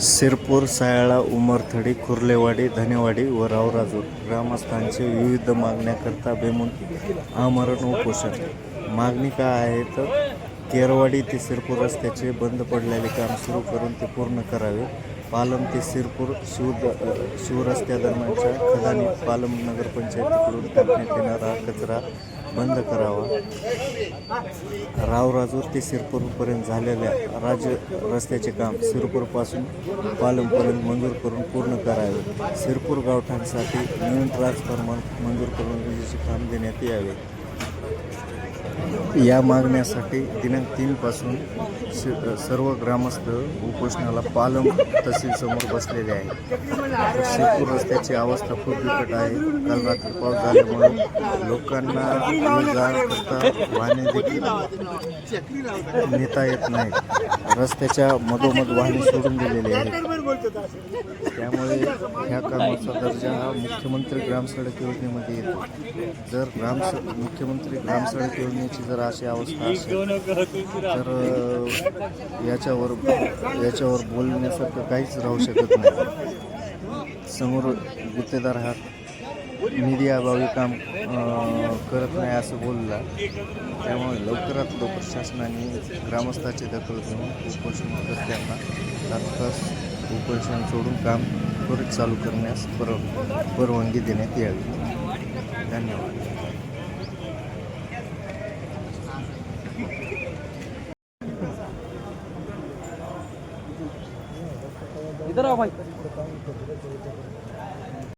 सिरपूर सायाळा उमरथडी कुर्लेवाडी धनेवाडी व रावराजूर ग्रामस्थांचे विविध मागण्याकरता बेमून आमरण उपोषण मागणी काय आहे तर केरवाडी ते सिरपूर रस्त्याचे बंद पडलेले काम सुरू करून ते पूर्ण करावे. पालम ते सिरपूर शिव शिवरस्त्यादरम्यानच्या खदानी पालम नगरपंचायतीकडून टाकण्यात येणारा कचरा बंद करावा. रावराजूर ते सिरपूरपर्यंत झालेल्या राज रस्त्याचे काम सिरपूरपासून पालमपर्यंत मंजूर करून पूर्ण करावे. सिरपूर गावठाणसाठी नवीन ट्रान्सफॉर्मर मंजूर करून विजेचे काम देण्यात यावे. या मागण्यासाठी दिनांक तीनपासून श सर्व ग्रामस्थ उपोषणाला पालम तहसीलसमोर बसलेले आहेत. शिरपूर रस्त्याची अवस्था खूप बिकट आहे. काल रात्री पाऊस झाल्यामुळे लोकांना ये करता वाहने देखील नेता येत नाहीत. रस्त्याच्या मधोमध वाहने सोडून दिलेले आहेत. त्यामुळे ह्या कामाचा दर्जा हा मुख्यमंत्री ग्रामसडक योजनेमध्ये येतो. जर ग्राम मुख्यमंत्री ग्रामसडक योजनेची जर अशी अवस्था असेल तर याच्यावर याच्यावर बोलण्यासारखं काहीच राहू शकत नाही. समोर गुत्तेदार हा मीडियाबाबी काम करत नाही असं बोलला. त्यामुळे लवकरात लवकर शासनाने ग्रामस्थाची दखल घेऊन त्यांना तात्काळ उपोषण सोडून काम त्वरित चालू करण्यास पर परवानगी देण्यात यावी. धन्यवाद. इधर आओ भाई